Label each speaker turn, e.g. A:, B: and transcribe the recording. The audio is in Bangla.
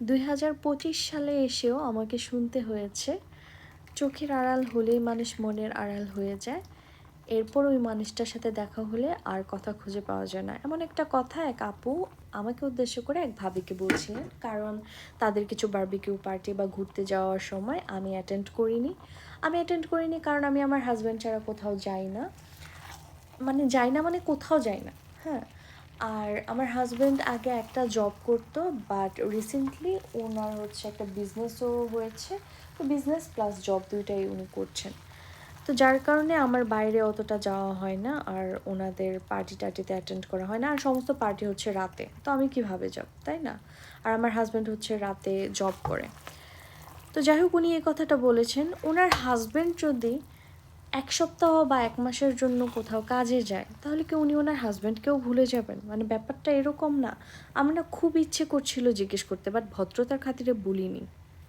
A: দুই হাজার পঁচিশ সালে এসেও আমাকে শুনতে হয়েছে। চোখের আড়াল হলেই মানুষ মনের আড়াল হয়ে যায়। এরপর ওই মানুষটার সাথে দেখা হলে আর কথা খুঁজে পাওয়া যায় না। এমন একটা কথা এক আপু আমাকে উদ্দেশ্য করে এক ভাবিকে বলছিলেন, কারণ তাদের কিছু বার্বিকিউ পার্টি বা ঘুরতে যাওয়ার সময় আমি অ্যাটেন্ড করিনি। আমি অ্যাটেন্ড করিনি কারণ আমি আমার হাজব্যান্ড ছাড়া কোথাও যাই না। মানে যাই না মানে কোথাও যাই না হ্যাঁ। আর আমার হাজব্যান্ড আগে একটা জব করতো বাট রিসেন্টলি ওনার হচ্ছে একটা বিজনেসও হয়েছে। তো বিজনেস প্লাস জব দুইটাই উনি করছেন। তো যার কারণে আমার বাইরে অতটা যাওয়া হয় না, আর ওনাদের পার্টি টার্টিতে অ্যাটেন্ড করা হয় না। আর সমস্ত পার্টি হচ্ছে রাতে। তো আমি কীভাবে যাব, তাই না? আর আমার হাজব্যান্ড হচ্ছে রাতে জব করে। তো যাই হোক, উনি এই কথাটা বলেছেন। ওনার হাজব্যান্ড যদি এক সপ্তাহ বা এক মাসের জন্য কোথাও কাজে যায়, তাহলে কি উনি ওনার হাজব্যান্ডকেও ভুলে যাবেন? মানে ব্যাপারটা এরকম না। আমরা খুব ইচ্ছে করছিল জিজ্ঞেস করতে বাট ভদ্রতার খাতিরে বলিনি।